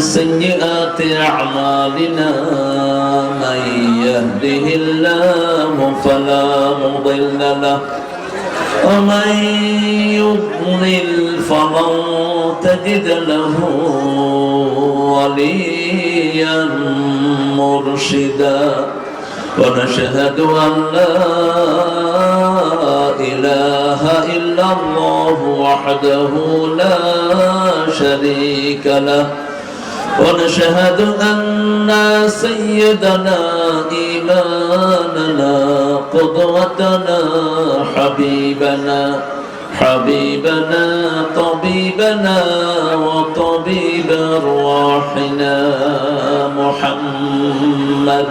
سيئات أعمالنا من يهده الله فلا مضل له. ومن يضلل فلن تجد له وليا مرشدا. ونشهد أن لا إله إلا الله وحده لا شريك له. ونشهد أن سيدنا إيماننا قدوتنا حبيبنا حبيبنا طبيبنا وطبيب أرواحنا محمد.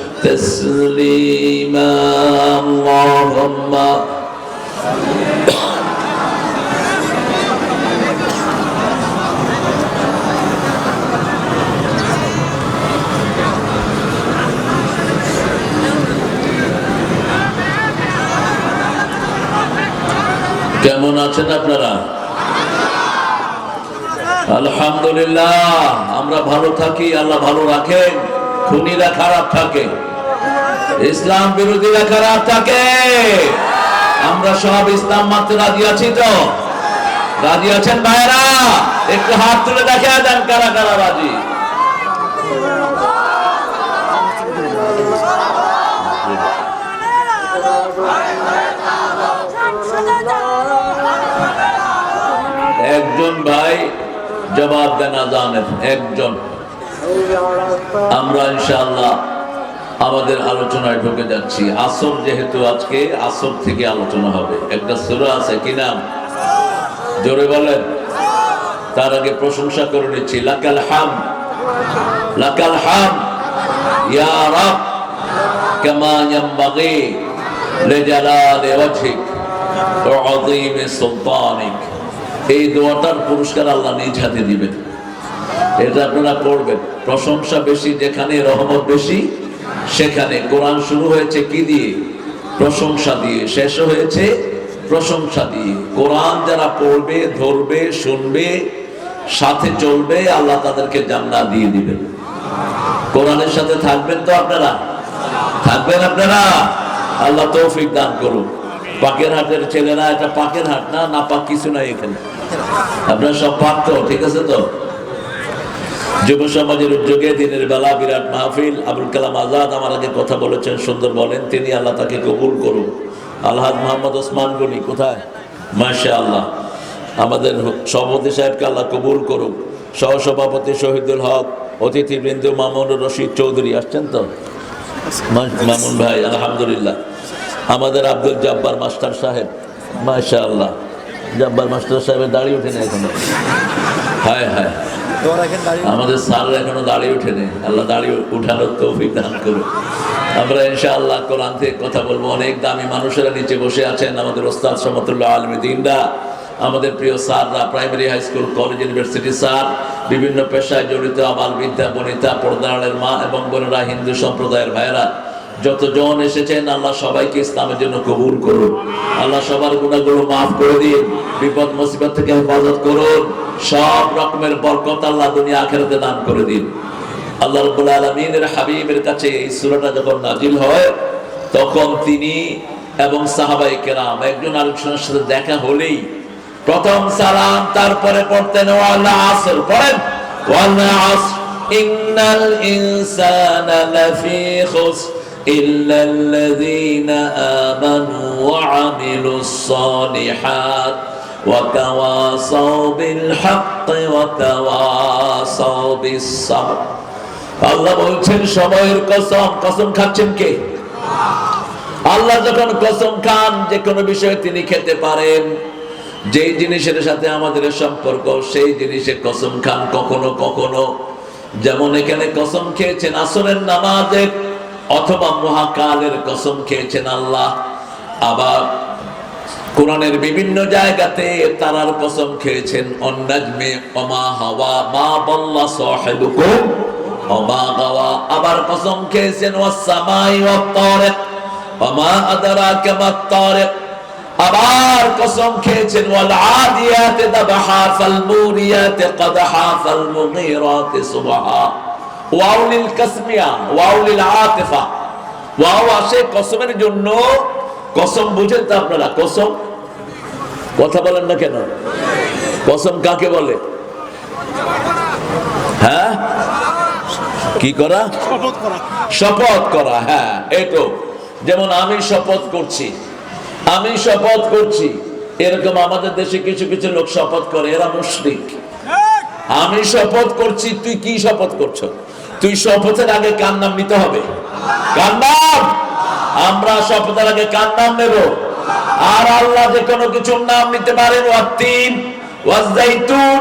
تسليما اللهم কেমন আছেন আপনারা আলহামদুলিল্লাহ আমরা ভালো থাকি আল্লাহ ভালো রাখেন খুনিরা খারাপ থাকে ইসলাম বিরোধীরা খারাপ থাকে আমরা সব ইসলাম মানতে রাজি আছি তো? রাজি আছেন ভাইরা একটু হাত তুলে দেখা দেন কারা কারা রাজি। একজন ভাই জবাব দেন আজানের, একজন। আমরা ইনশাআল্লাহ আমাদের আলোচনায় ঢুকে যাচ্ছি। আসর যেহেতু আজকে, আসর থেকে আলোচনা হবে। একটা সুরা আছে, কি নাম? জোরে বলেন। তার আগে প্রশংসা করে নিচ্ছি। লাকাল হাম লাকাল হাম, ইয়া রাব, কামা ইয়ানবাগি লিজালালি ওয়াজহিক ওয়া আযীমি সুলতানিক। এই দোয়াটার পুরস্কার আল্লাহ নিজ হাতে দিবেন। এটা আপনারা পড়বেন। প্রশংসা বেশি, যেখানে রহমত বেশি সেখানে কোরআন শুরু হয়েছে কি দিয়ে? প্রশংসা দিয়ে। শেষ হয়েছে প্রশংসা দিয়ে। কোরআন যারা পড়বে, ধরবে, শুনবে, সাথে চলবে, আল্লাহ তাদেরকে জান্নাত দিয়ে দিবেন। কোরআনের সাথে থাকবেন তো আপনারা? থাকবেন আপনারা? আল্লাহ তৌফিক দান করুন পাকের হাটের ছেলেরা, এটা পাকের হাট না না পাক কিছু নাই এখানে। আপনারা সব পাক তো, ঠিক আছে তো? যুব সমাজের উদ্যোগে দিনের বেলা বিরাট মাহফিল। আবুল কালাম আজাদ আমার আগে কথা বলেছেন, সুন্দর বলেন। তিনি আল্লাহ তাকে কবুল করুন আলহাদ মোহাম্মদ ওসমান গনি কোথায়? মাশা আল্লাহ আমাদের সভাপতি সাহেবকে আল্লাহ কবুল করুক। সহসভাপতি শহীদুল হক, অতিথিবৃন্দ মামুন রশিদ চৌধুরী, আসছেন তো? মামুন ভাই, আলহামদুলিল্লাহ। আমাদের আব্দুল জব্বার মাস্টার সাহেব মাশা আল্লাহ জব্বার মাস্টার সাহেবের দাঁড়িয়ে ওঠেনি এখনও। হায় হায়। আমাদের এখনও দাঁড়িয়ে আল্লাহ দাঁড়িয়ে উঠানোর করুন আমরা কোরআন থেকে কথা বলব। অনেক দামি মানুষেরা নিচে বসে আছেন। আমাদের ওস্তাদ সমতুল্লাহ আলমী দিনরা, আমাদের প্রিয় স্যাররা, primary high school, college, university sir, বিভিন্ন পেশায় জড়িত আবাল বিদ্যা বনিতা পর্দারের মা এবং বোনেরা, হিন্দু সম্প্রদায়ের ভাইয়েরা, যতজন এসেছেন, আল্লাহ সবাইকে ইসলামের জন্য কবুল করুন। আল্লাহ সবার গুণাগুলো মাফ করে দিন। বিপদ মুসিবত থেকে হেফাজত করুন। সব রকমের বরকত আল্লাহ দুনিয়া আখেরাতে দান করে দিন আল্লাহ রব্বুল আলমিনের হাবিবের কাছে এই সূরাটা যখন নাজিল হয় তখন তিনি এবং সাহাবাই কেরাম একজন আরেকজনের সাথে দেখা হলেই প্রথম সালাম তারপরে পড়তেন ওয়াল্লা আসর পড়েন ওয়াল্লা আসর ইন্নাল ইনসানা লাফি খুসর إلا الذين آمنوا وعملوا الصالحات وتواصوا بالحق وتواصوا بالصبر আল্লাহ বলছেন সময়ের কসম কসম খাচ্ছেন কে আল্লাহ যখন কসম খান যে কোনো বিষয়ে তিনি খেতে পারেন যেই জিনিসের সাথে আমাদের সম্পর্ক সেই জিনিসে কসম খান কখনো কখনো যেমন এখানে কসম খেয়েছেন আসরের নামাজের অথবা মহাকালের কসম খেয়েছেন আল্লাহ আবার কোরআনের বিভিন্ন জায়গাতে তারার কসম খেয়েছেন, অন্নাজমে অমা হাওয়া, মা বল্লা সাহেবুকুম, অমা গাওয়া আবার কসম খেয়েছেন, ওয়াসসামাই ওয়াত তারিক অমা আদরাকা মাত তারিক আবার কসম খেয়েছেন ওয়াল আদিয়াতে দাবহা ফাল মুরিয়াতে কদহা ফাল মুগীরাতে সুবহা। ওয়াউলিল কাসমিয়া ওয়াউলিল আতিফা ওয়াও আসে কসমের জন্য। কসম বুঝেন তো আপনারা, কসম কথা বলেন না কেন? কসম কাকে বলে? হ্যাঁ? কি করা? শপথ করা। হ্যাঁ এটো যেমন আমি শপথ করছি আমি শপথ করছি এরকম আমাদের দেশে কিছু কিছু লোক শপথ করে এরা মুশরিক। আমি শপথ করছি তুই কি শপথ করছ? তুই শপথের আগে কার নাম নিতে হবে? কার নাম? আমরা শপথের আগে কার নাম নেব? আর আল্লাহ যে কোনো কিছুর নাম নিতে পারেন ওয়াতিন ওয়াজাইতুন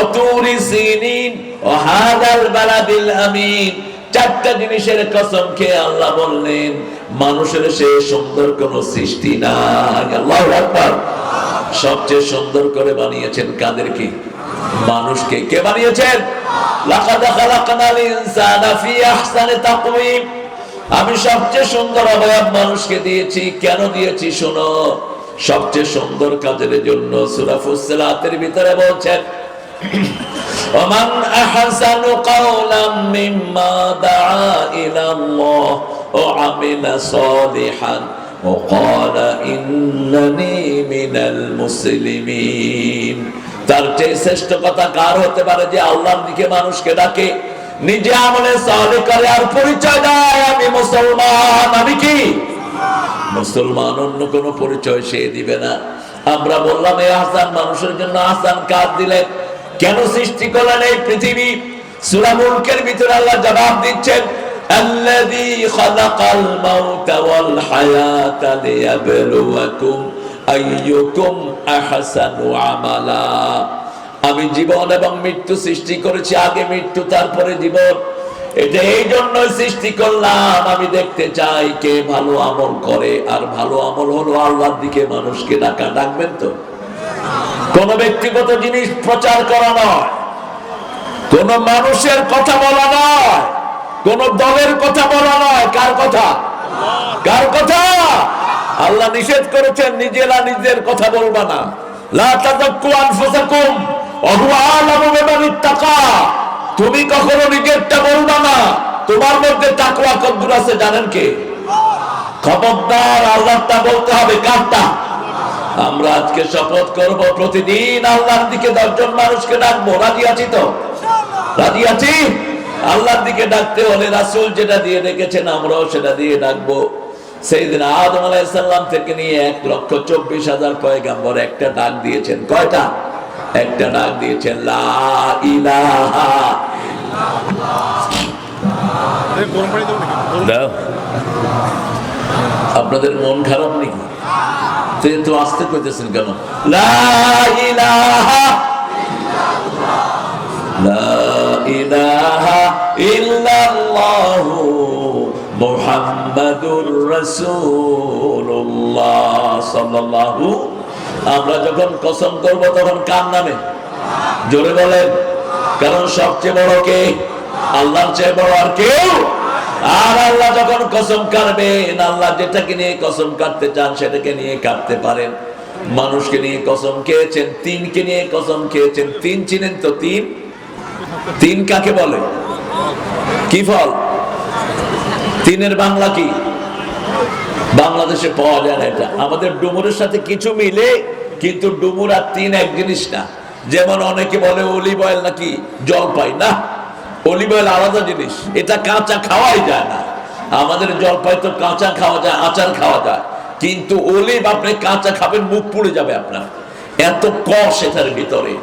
অতুরি সিনিন, ও হাদাল বালাদিল আমিন। চারটা জিনিসের কসম খেয়ে আল্লাহ বললেন, মানুষের সে সুন্দর কোন সৃষ্টি নাই। আল্লাহু আকবার। সবচেয়ে সুন্দর করে বানিয়েছেন কাদেরকে? মানুষকে। কে বানিয়েছেন? লাকাদ খালাকনাল ইনসানা ফি আহসানি তাকওয়িম। আমি সবচেয়ে সুন্দর অবয়ব মানুষকে দিয়েছি কেন দিয়েছি শোনো সবচেয়ে সুন্দর কাজের জন্য সূরা ফুসসিলাতের ভিতরে বলছেন ومن أحسن قولا مما دعا إلى الله وعمل صالحا وقال إنني من المسلمين তার চেয়ে শ্রেষ্ঠ কথা কার হতে পারে যে আল্লাহর দিকে মানুষকে ডাকে নিজে আমলে সালে করে আর পরিচয় দেয় আমি মুসলমান আমি কি মুসলমান অন্য কোন পরিচয় সে দিবে না আমরা বললাম এই আহসান মানুষের জন্য আহসান কার দিলেন কেন সৃষ্টি করলেন এই পৃথিবী সূরা মুলকের ভিতরে আল্লাহ জবাব দিচ্ছেন الذي خلق الموت والحياة ليبلوكم أيكم أحسن عملا আমি জীবন এবং মৃত্যু সৃষ্টি করেছি, আগে মৃত্যু, তারপরে জীবন। এটা এই জন্য সৃষ্টি করলাম। আমি দেখতে চাই কে ভালো আমল করে, আর ভালো আমল হলো আল্লাহর দিকে মানুষকে ডাকা। ডাকবেন তো? কোন ব্যক্তিগত জিনিস প্রচার করা নয়, কোন মানুষের কথা বলা নয়, কোন দলের কথা বলা নয়। কার কথা? কার কথা? আল্লাহ নিষেধ করেছেন, নিজেরা নিজের কথা বলবা না। লা তুমি কখনো নিজেরটা বলবা না? তোমার মধ্যে তাকওয়া কদ্দুর আছে জানেন কে? খবরদার আল্লাহটা বলতে হবে কারটা? আমরা আজকে শপথ করব প্রতিদিন আল্লাহর দিকে দশজন মানুষকে ডাকবো। রাজি আছি তো? রাজি আছি? আল্লাহর দিকে ডাকতে হলে রাসূল যেটা দিয়ে ডেকেছেন আমরাও সেটা দিয়ে ডাকবো। সেই দিন আদম আলাইসাল্লাম থেকে নিয়ে এক লক্ষ চব্বিশ হাজার পয়গাম্বর একটা ডাক দিয়েছেন। কয়টা? একটা ডাক দাও। আপনাদের মন খারাপ নাকি? তো আসতে কইতেছেন কেন? মুহাম্মাদুর রাসূলুল্লাহ সাল্লাল্লাহু আমরা যখন কসম করব তখন কার নামে? জোরে বলেন। কারণ সবচেয়ে বড় কে? আল্লাহর চেয়ে বড় আর কেউ? আর আল্লাহ যখন কসম কাটবেন আল্লাহ যেটাকে নিয়ে কসম কাটতে চান সেটাকে নিয়ে কাটতে পারেন। মানুষকে নিয়ে কসম খেয়েছেন, তিনকে নিয়ে কসম খেয়েছেন। তিন চিনেন তো তিন? তিন কাকে বলে? কি ফল? তিনের বাংলা কি? বাংলাদেশে পাওয়া যায় না এটা। আমাদের ডুমুরের সাথে কিছু মিলে, কিন্তু ডুমুর আর তিন এক জিনিস না। যেমন অনেকে বলে অলিভ অয়েল নাকি জলপাই। না অলিভ অয়েল আলাদা জিনিস। এটা কাঁচা খাওয়াই যায় না। আমাদের জলপাই তো কাঁচা খাওয়া যায়, আচার খাওয়া যায়। কিন্তু অলিভ আপনি কাঁচা খাবেন, মুখ পুড়ে যাবে আপনার। এত কষ এটার ভিতরে।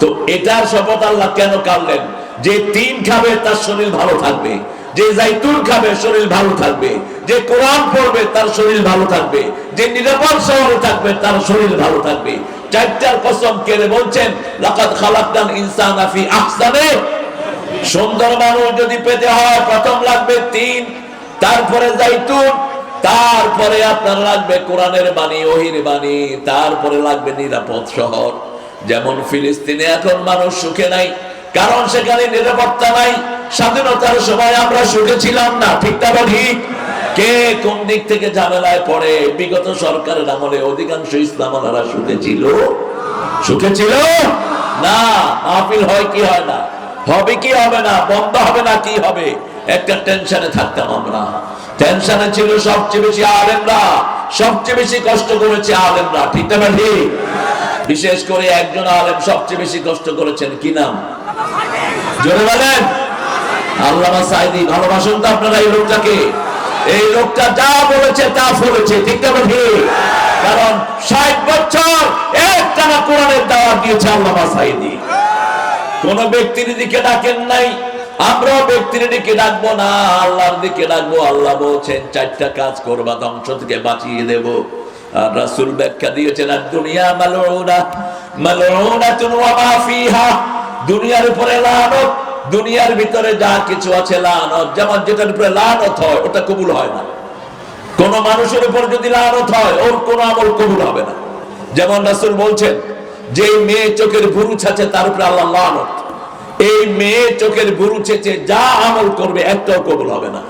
তো এটার শপথ আল্লাহ কেন কাটলেন যে তিন খাবে, তার শরীর ভালো থাকবে। যে জাইতুন খাবে, শরীর ভালো থাকবে। যে কোরআন পড়বে, তার শরীর ভালো থাকবে। যে নিরাপদ শহরে থাকবে, তার শরীর ভালো থাকবে। চারটার কসম কেড়ে বলছেন, লাকাদ খালাকনাল ইনসানা ফি আহসানে। সুন্দর মানুষ যদি পেতে হয়, প্রথম লাগবে তিন, তারপরে জাইতুন, তারপরে আপনার লাগবে কোরআনের বাণী, ওহির বাণী, তারপরে লাগবে নিরাপদ শহর। যেমন ফিলিস্তিনে এখন মানুষ সুখে নাই কারণ সেখানে নিরাপত্তা নাই, স্বাধীনতার সময় আমরা সুখে ছিলাম না, ঠিক ঠিক? কে কোন দিক থেকে ঝামেলায় পড়ে? বিগত সরকারের আমলে অধিকাংশ ইসলামানারা সুখে ছিল? সুখে ছিল? না, মাহফিল হয় কি হয় না? হবে কি হবে না? বন্ধ হবে না কি হবে? একটা টেনশনে থাকতাম আমরা। টেনশনে ছিল সবচেয়ে বেশি আলেমরা। সবচেয়ে বেশি কষ্ট করেছে আলেমরা, ঠিক না ঠিক? বিশেষ করে একজন আলেম সবচেয়ে বেশি কষ্ট করেছেন, কি নাম? জোরে বলেন। আল্লামা সাইদি, ভালোবাসুন তো আপনারা এই লোকটাকে। এই লোকটা যা বলেছে তা ফলেছে ঠিক না ঠিক কারণ ষাট বছর একটানা কোরআনের দাওয়াত দিয়েছে আল্লামা সাইদি। কোন ব্যক্তির দিকে ডাকেন নাই, আমরাও ব্যক্তির দিকে ডাকবো না, আল্লাহর দিকে ডাকবো। আল্লাহ বলছেন, চারটা কাজ করবা, ধ্বংস থেকে বাঁচিয়ে দেব। আর রাসূল ব্যাখ্যা দিয়েছেন আর দুনিয়া মালউনা, মালউনাতুন ওয়া মা ফিহা। দুনিয়ার উপরে লানত, দুনিয়ার ভিতরে যা কিছু আছে লানত। যেমন যেটার উপরে লানত হয়, ওটা কবুল হয় না। কোন মানুষের উপর যদি লানত হয়, ওর কোন আমল কবুল হবে না। যেমন রাসূল বলছেন যে মেয়ে চোখের ভুরু ছাছে তার উপরে আল্লাহ লানত। এই মেয়ে চোখের ভুরু ছেচে যা আমল করবে, একটাও কবুল হবে না।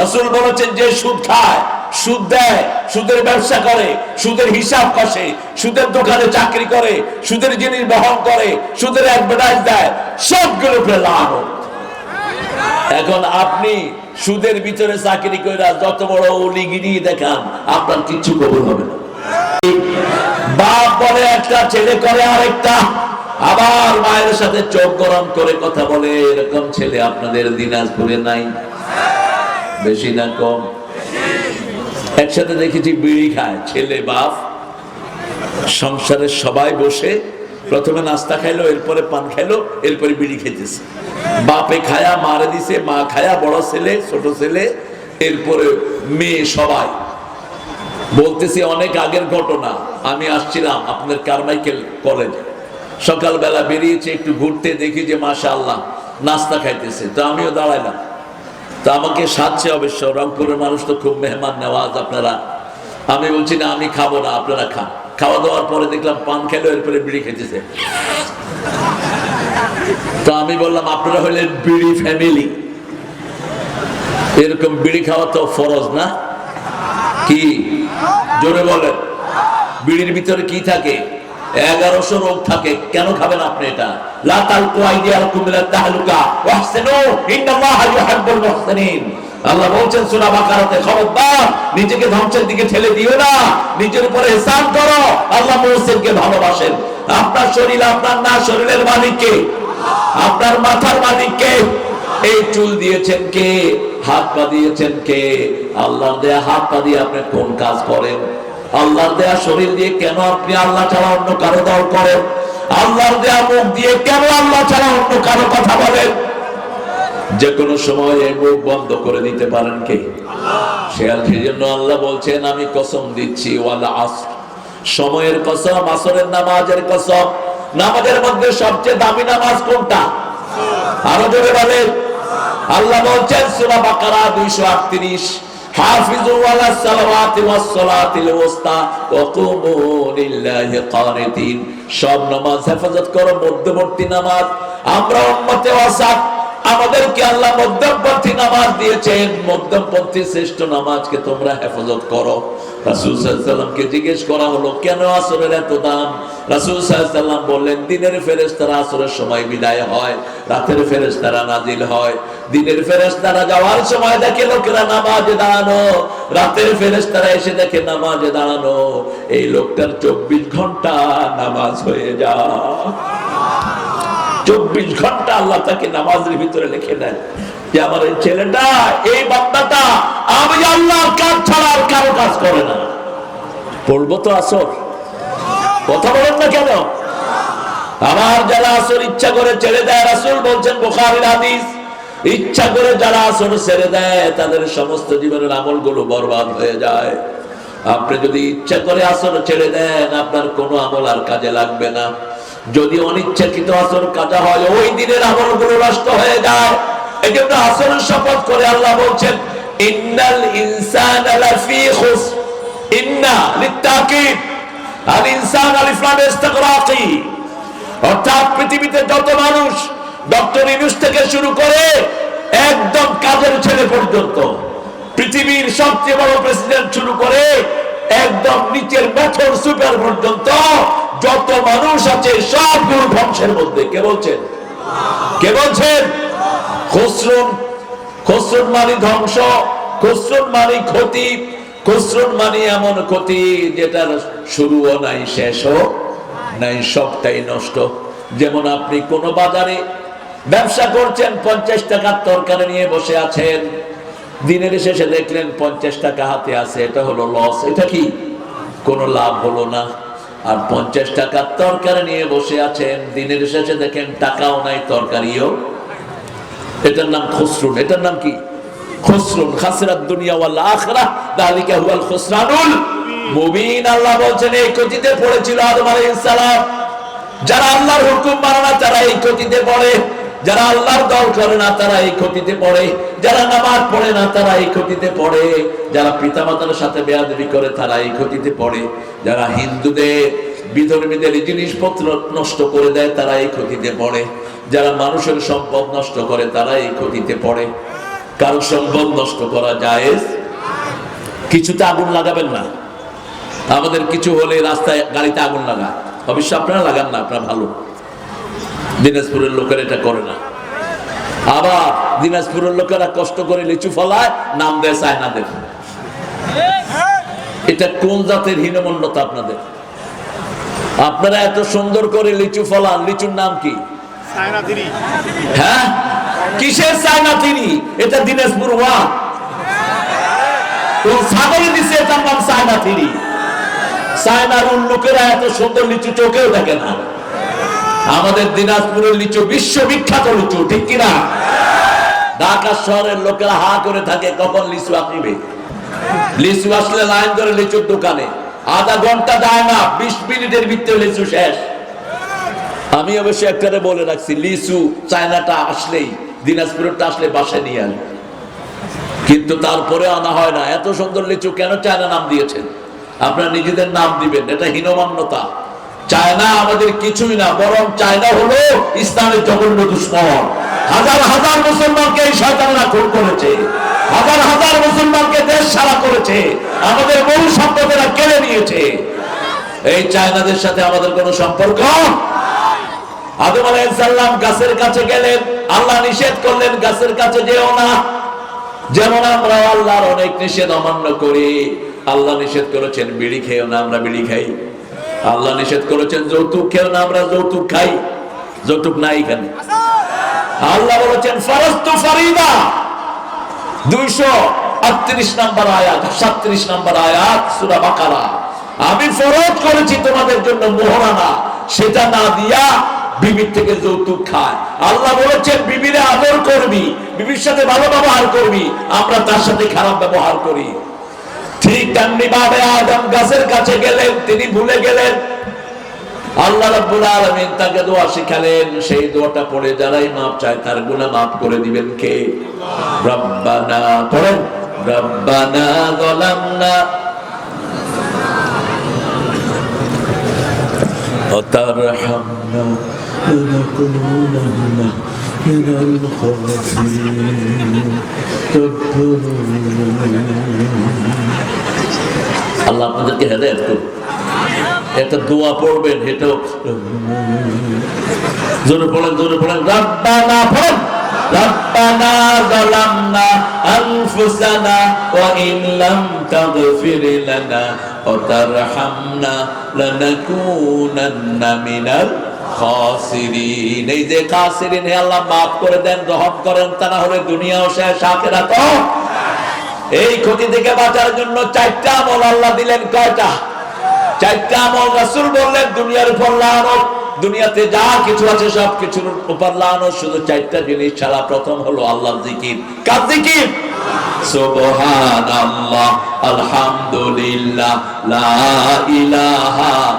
রাসূল বলেছেন, যে সুদ খায় সুদ দেয়, সুদের ব্যবসা করে, সুদের হিসাব কষে, সুদের দোকানে চাকরি করে, সুদের জিনিস বহন করে, সুদের অ্যাডভার্টাইজ দেয়, সবগুলো লানত এখন আপনি সুদের ভিতরে চাকরি করে যত বড় অলিগিরি দেখান, আপনার কিচ্ছু কবুল হবে না। বাপ বলে একটা, ছেলে করে আরেকটা, আবার মায়ের সাথে চোখ গরম করে কথা বলে, এরকম ছেলে আপনাদের দিনাজপুরে নাই? বেশি না কম? একসাথে দেখেছি বিড়ি খায়, ছেলে, বাপ। সংসারের সবাই বসে, প্রথমে নাস্তা খাইলো, এরপরে পান খাইলো, এরপরে বিড়ি খেতেছে। বাপে খায়া, মারে দিছে, মা খায়া, বড় ছেলে, ছোট ছেলে, এরপরে মেয়ে সবাই। বলতেছি, অনেক আগের ঘটনা, আমি আসছিলাম আপনাদের কারমাইকেল কলেজে। সকালবেলা বেরিয়েছে, একটু ঘুরতে দেখি যে মাশা আল্লাহ নাস্তা খাইতেছে। তো আমিও দাঁড়াইলাম। তো আমাকে সাজছে অবশ্য রংপুরের মানুষ তো খুব মেহমান নেওয়াজ আপনারা। আমি বলছি, না, আমি খাব না, আপনারা খান। খাওয়া দাওয়ার পরে দেখলাম পান খেলো, এরপরে বিড়ি খেতেছে। তো আমি বললাম, আপনারা হলেন বিড়ি ফ্যামিলি। এরকম বিড়ি খাওয়া তো ফরজ না? কি? জোরে বলেন। বিড়ির ভিতরে কি থাকে? এগারোশো রোগ থাকে, কেন খাবেন আপনি এটা? লা তালকু আইদিয়াকুম ইলা তাহলুকা আল্লাহ বলছেন নিজেকে ধ্বংসের দিকে ঠেলে দিও না, নিজের উপরে করো, আল্লাহ ভালোবাসেন। আপনার শরীর, আপনার না শরীরের মালিক কে আপনার মাথার মালিক কে এই চুল দিয়েছেন কে? হাত পা দিয়েছেন কে? আল্লাহ দেয়া হাত পা দিয়ে আপনি কোন কাজ করেন? আল্লাহর দেয়া শরীর দিয়ে কেন আপনি আল্লাহ ছাড়া অন্য কারও দল করেন? আল্লাহর দেয়া মুখ দিয়ে কেন আল্লাহ ছাড়া অন্য কারও কথা বলেন? যে কোনো সময় এই মুখ বন্ধ করে দিতে পারেন কে? সে সেই জন্য আল্লাহ বলছেন, আমি কসম দিচ্ছি, ওয়ালা আসর। সময়ের কসম, আসরের নামাজের কসম। নামাজের মধ্যে সবচেয়ে দামি নামাজ কোনটা? আরও জোরে বলেন। আল্লাহ বলছেন, সূরা বাকারা 238 সব নামাজ হেফাজত করো মধ্যবর্তী নামাজ। আমরা আমাদেরকে আল্লাহ মধ্যমপন্থী নামাজ দিয়েছেন। মধ্যমপন্থী শ্রেষ্ঠ নামাজকে তোমরা হেফাজত করো। জিজ্ঞেস করা হলো, কেন আসরের এত দাম? রাসূল বললেন, দিনের আসরের সময় বিদায় হয়, রাতের ফেরেশতারা নাজিল হয়। দিনের যাওয়ার সময় দেখে লোকেরা নামাজে দাঁড়ানো, রাতের এসে দেখে নামাজে দাঁড়ানো। এই লোকটার চব্বিশ ঘণ্টা নামাজ হয়ে যায়। চব্বিশ ঘণ্টা আল্লাহ তাকে নামাজের ভিতরে লিখে দেন যে আমার এই ছেলেটা, এই বাপ্পাটা আমি আল্লাহর কাজ ছাড়া আর কারও কাজ করে না। পড়ব তো আসর কথা বলেন না কেন? আমার যারা আসর ইচ্ছা করে ছেড়ে দেয়, রাসূল বলছেন বুখারীর হাদিস, ইচ্ছা করে যারা আসর ছেড়ে দেয়, তাদের সমস্ত জীবনের আমলগুলো বরবাদ হয়ে যায়। আপনি যদি ইচ্ছা করে আসর ছেড়ে দেন, আপনার কোনো আমল আর কাজে লাগবে না। যদি অনিচ্ছাকৃত আসর কাজা হয়, ওই দিনের আমলগুলো নষ্ট হয়ে যায়। এই জন্য আসরের শপথ করে আল্লাহ বলছেন, ইন্নাল ইনসানা লাফি খুস ইন্না লিত্তাকিদ। আল ইনসান আলিফ লাম ইস্তিগরাকি। অর্থাৎ পৃথিবীতে যত মানুষ ডক্টর ইউনুস থেকে শুরু করে একদম কাজের ছেলে পর্যন্ত, পৃথিবীর সবচেয়ে বড় প্রেসিডেন্ট শুরু করে একদম নিচের মেথর সুপার পর্যন্ত যত মানুষ আছে সবগুলো ধ্বংসের মধ্যে। কে বলছেন? কে বলছেন? খসরুন খসরুন মানে ধ্বংস, খসরুন মানে ক্ষতি, খসরুন মানে এমন ক্ষতি যেটার শুরুও নাই, শেষও নাই, সবটাই নষ্ট। যেমন আপনি কোন বাজারে ব্যবসা করছেন, পঞ্চাশ টাকার তরকারি নিয়ে বসে আছেন, দিনের শেষে দেখলেন পঞ্চাশ টাকা হাতে আছে, এটা হলো লস এটা কি? কোনো লাভ হলো না। আর পঞ্চাশ টাকার তরকারি নিয়ে বসে আছেন। দিনের শেষে দেখেন টাকাও নাই, তরকারিও। এটার নাম খসরুন। এটার নাম কি? খসরুন। খাসরাত দুনিয়া ওয়াল আখিরাহ। দালিকা হুয়াল খসরানুল মুবিন। আল্লাহ বলছেন, এই কতিতে পড়েছিল আদম আলাইহিস সালাম। যারা আল্লাহর হুকুম মানে না, তারা এই কতিতে পড়ে। যারা আল্লাহর দল করে না, তারা এই ক্ষতিতে পড়ে। যারা নামাজ পড়ে না, তারা এই ক্ষতিতে পড়ে। যারা পিতামাতার সাথে বেয়াদবি করে, তারা এই ক্ষতিতে পড়ে। যারা হিন্দুদের, বিধর্মীদের জিনিসপত্র নষ্ট করে দেয়, তারা এই ক্ষতিতে পড়ে। যারা মানুষের সম্পদ নষ্ট করে, তারা এই ক্ষতিতে পড়ে। কারও সম্পদ নষ্ট করা যায় কিছুতে আগুন লাগাবেন না। আমাদের কিছু হলে রাস্তায় গাড়িতে আগুন লাগা। অবশ্য আপনারা লাগান না, আপনারা ভালো। দিনাজপুরের লোকেরা এটা করে না। আবার দিনাজপুরের লোকেরা কষ্ট করে লিচু ফলায় নাম দেয় চায়নাদের। এটা কোন জাতের হীনমন্যতা আপনাদের? আপনারা এত সুন্দর করে লিচু ফলান লিচুর নাম কি? হ্যাঁ? কিসের চায়না তিনি এটা দিনাজপুর ওয়া কোন ছাগলে দিছে এটার নাম চায়না তিনি চায়নার লোকেরা এত সুন্দর লিচু চোখেও দেখে না। আমাদের দিনাজপুরের লিচু বিশ্ববিখ্যাত লিচু, ঠিক কিনা? ঢাকা শহরের লোকেরা হা করে থাকে, কখন লিচু আসবে লিচু আসলে লাইন ধরে লিচুর দোকানে। আধা ঘণ্টা যায় না, বিশ মিনিটের ভিতরে লিচু শেষ। আমি অবশ্য একটারে বলে রাখছি, লিচু চায়নাটা আসলেই, দিনাজপুরেরটা আসলে বাসায় নিয়ে আসবে কিন্তু তারপরে আনা হয় না। এত সুন্দর লিচু কেন চায়না নাম দিয়েছেন? আপনারা নিজেদের নাম দিবেন, এটা হীনমান্যতা। চায়না আমাদের কিছুই না, বরং চায়না হলো ইসলামের জঘন্য দুশ্মন। হাজার হাজার মুসলমানকে এই শয়তানরা খুন করেছে। হাজার হাজার মুসলমানকে দেশ সারা করেছে। আমাদের বহু সম্পদেরা কেড়ে নিয়েছে। এই চায়নাদের সাথে আমাদের কোনো সম্পর্ক? আদম আলাইসাল্লাম গাছের কাছে গেলেন, আল্লাহ নিষেধ করলেন, গাছের কাছে যেও না। যেমন আমরা আল্লাহর অনেক নিষেধ অমান্য করি। আল্লাহ নিষেধ করেছেন, বিড়ি খেয়েও না, আমরা বিড়ি খাই। আল্লাহ নিষেধ করেছেন, যৌতুক খেয়েও না, আমরা যৌতুক খাই। যৌতুক নাই এখানে। আল্লাহ বলেছেন আমি করেছি তোমাদের জন্য সেটা না দিয়া বিবির থেকে যৌতুক খায় আল্লাহ বলেছেন, বিবিরে করবি, বিবির সাথে ভালো ব্যবহার করবি, আমরা তার সাথে খারাপ ব্যবহার করি। ঠিক তেমনি ভাবে আদম গাছের কাছে গেলেন তিনি ভুলে গেলেন আল্লাহ রাব্বুল আলামিন তাকে দোয়া শিখালেন সেই দোয়াটা পড়ে যারাই মাপ চায় তার গুনাহ মাফ করে দিবেন কে রব্বানা পড়েন রব্বানা যালামনা وترحمنا لنكونن من الخاسرين আল্লাহ আপনাদেরকে হেদায়ত করুন একটা দোয়া পড়বেন এটাও জোরে পড়েন জোরে পড়েন রব্বানা পড়েন ربنا ظلمنا أنفسنا وإن لم تغفر لنا وترحمنا لنكونن من الخاسرين এই যে খাসিরিন হে আল্লাহ মাফ করে দেন রহম করেন তা না হলে দুনিয়াও শেষ আখেরাত এই ক্ষতি থেকে বাঁচার জন্য চারটা আমল আল্লাহ দিলেন কয়টা? চারটা আমল রাসূল বললেন, দুনিয়ার উপর লানত, দুনিয়াতে যা কিছু আছে সব কিছুর উপর লানত, শুধু চারটা জিনিস ছাড়া প্রথম হলো আল্লাহর জিকির। কার জিকির? সুবহানাল্লাহ, আলহামদুলিল্লাহ, লা ইলাহা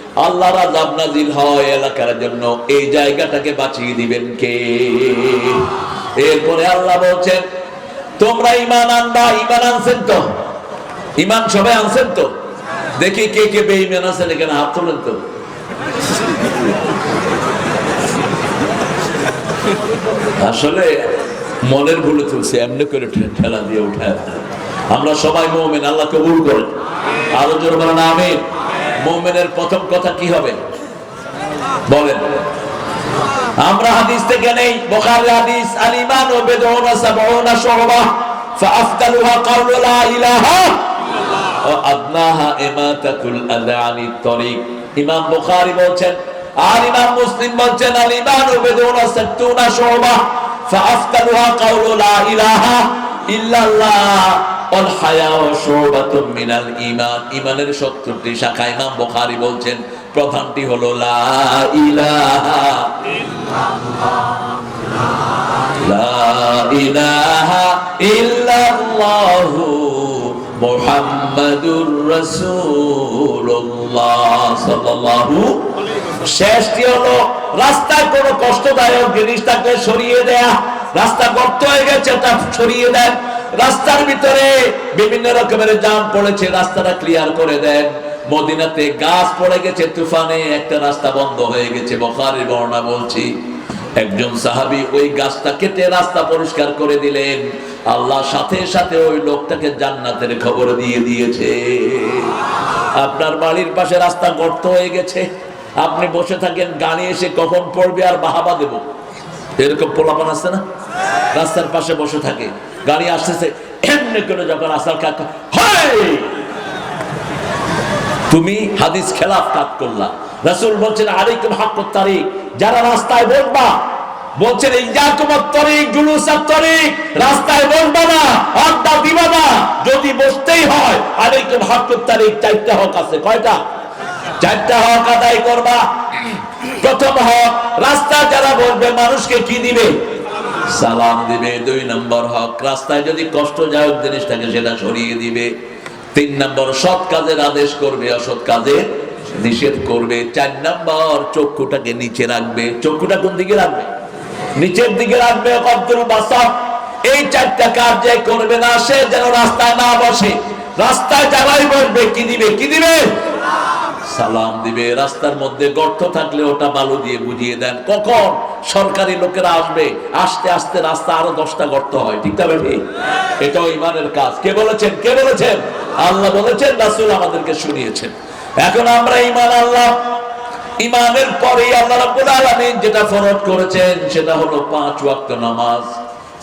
আল্লাহর আযাব নাজিল হয় এলাকার জন্য। এই জায়গাটাকে বাঁচিয়ে দিবেন কে? এরপরে আল্লাহ বলছেন, তোমরা ইমান আনবা ইমান আনছেন তো? ইমান সবাই আনছেন তো? দেখি কে কে বেঈমান আছেন এখানে, হাত তোলেন তো। আসলে মনের ভুলে তুলছে এমনি করে ঠেলা দিয়ে উঠায়। আমরা সবাই মোমেন, আল্লাহ কবুল করেন। আরও জোর বলেন, আমিন। মোমেনের প্রথম কথা কি হবে? বলেন। আমরা হাদিস থেকে নেই বুখারী হাদিস আল ও বিদউনা সাবউনা শুবা ফাআফদালুহা কাউলু লা ইলাহা ও আদনাহা ইমাতাতুল তরিক। ইমাম বুখারী বলছেন, আর ইমাম মুসলিম বলছেন আল ও বিদউনা সাত্তুনা শুবা ফাআফদালুহা কাউলু লা ইলাহা ইল্লাল্লাহ। ওয়াল হায়াউ শুবাতুম মিনাল ঈমান। ঈমানের 70টি শাখা ইমাম বলছেন, প্রধানটি হলো শেষটি হলো, রাস্তায় কোনো কষ্টদায়ক জিনিস সরিয়ে দেয়া। রাস্তা গর্ত হয়ে গেছে, ওটা সরিয়ে দেন। রাস্তার ভিতরে বিভিন্ন রকমের জাম পড়েছে, রাস্তাটা ক্লিয়ার করে দেন। মদিনাতে গাছ পড়ে গেছে, তুফানে একটা রাস্তা বন্ধ হয়ে গেছে, বখারের বর্ণনা বলছি। একজন সাহাবি ওই গাছটা কেটে রাস্তা পরিষ্কার করে দিলেন। আল্লাহ সাথে সাথে ওই লোকটাকে জান্নাতের খবর দিয়ে দিয়েছে। আপনার বাড়ির পাশে রাস্তা গর্ত হয়ে গেছে। আপনি বসে থাকেন গাড়ি এসে কখন পড়বে আর বাহাবা দেব? এরকম পোলাপান আছে না? রাস্তার পাশে বসে থাকে। গাড়ি আসতেছে, এমনি করে যখন আসার হয় তুমি হাদিস খেলাফ কাজ করলা। রাসূল বলছেন, আলাইকুম হাক্কুত তারিক। যারা রাস্তায় বসবা বলছেন রাস্তায় বসবা না, আড্ডা দিবা না। যদি বসতেই হয়, আলাইকুম হাক্কুত তারিক, চারটা হক আছে। কয়টা? চারটা হক আদায় করবা। প্রথম হক রাস্তা যারা বলবে, মানুষকে কি দিবে? সালাম দিবে, দুই নম্বর হক। রাস্তায় যদি কষ্টদায়ক জিনিস থাকে সেটা সরিয়ে দিবে। তিন নম্বর, সৎ কাজের আদেশ করবে, অসৎ কাজের নিষেধ করবে। চার নম্বর, চক্ষুটাকে নিচে রাখবে। চক্ষুটা কোন দিকে রাখবে? নিচের দিকে রাখবে এই চারটা কাজ যে করবে না, সে যেন রাস্তায় না বসে। রাস্তায় যারাই বসবে, কি দিবে? কি দিবে? সালাম দিবে, রাস্তার মধ্যে গর্ত থাকলে ওটা বালু দিয়ে বুঝিয়ে দেন। কখন সরকারি লোকেরা আসবে? আস্তে আস্তে রাস্তা আরও দশটা গর্ত হয়, ঠিক তবে এটাও ইমানের কাজ। কে বলেছেন? কে বলেছেন? আল্লাহ বলেছেন, রাসূল আমাদেরকে শুনিয়েছেন। এখন আমরা ইমান আল্লাহ ইমানের পরে আল্লাহ রাব্বুল আলামিন যেটা ফরজ করেছেন, সেটা হলো পাঁচ ওয়াক্ত নামাজ।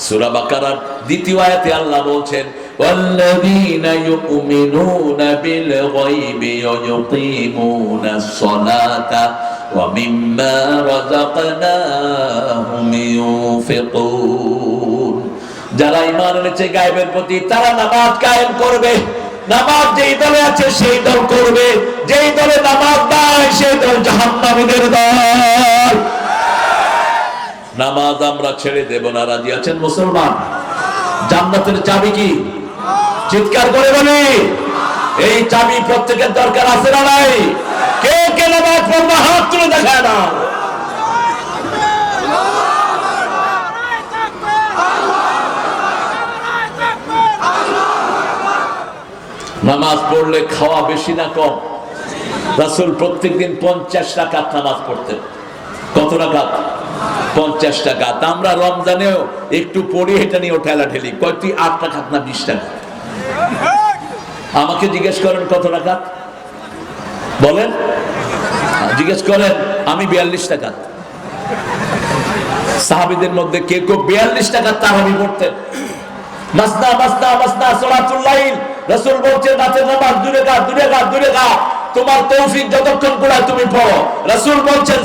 সূরা বাকারার দ্বিতীয় আয়াতে আল্লাহ বলছেন والذين يؤمنون بالغيب ويقيمون الصلاة ومما رزقناهم ينفقون যারা ইমান এনেছে গায়েবের প্রতি তারা নামাজ কায়েম করবে নামাজ যেই দলে আছে সেই দল করবে যেই দলে নামাজ নাই সেই দল জাহান্নামীদের দল নামাজ আমরা ছেড়ে দেব না রাজি আছেন মুসলমান জান্নাতের চাবি কি চিৎকার করে বলি, এই চাবি প্রত্যেকের দরকার আছে না নাই? কে কে নামাজ পড়বে, হাত তুলে দেখায় না নামাজ পড়লে খাওয়া বেশি না কম? রাসুল প্রত্যেকদিন পঞ্চাশ টাকাত নামাজ পড়তেন। কত টাকাত পঞ্চাশ টাকা আমরা রমজানেও একটু পড়ি, এটা নিয়ে ঠেলা ঠেলি কয়, তুই আট টাকাত না বিশ টাকা আমাকে জিজ্ঞেস করেন কত টাকা বলেন জিজ্ঞেস করেন, আমি বিয়াল্লিশ টাকা সাহাবিদের মধ্যে কে কেউ বিয়াল্লিশ টাকা তাহাবি পড়তেন। গা তোমার যতক্ষণ তুমি পড়ো। রাসূল বলছেন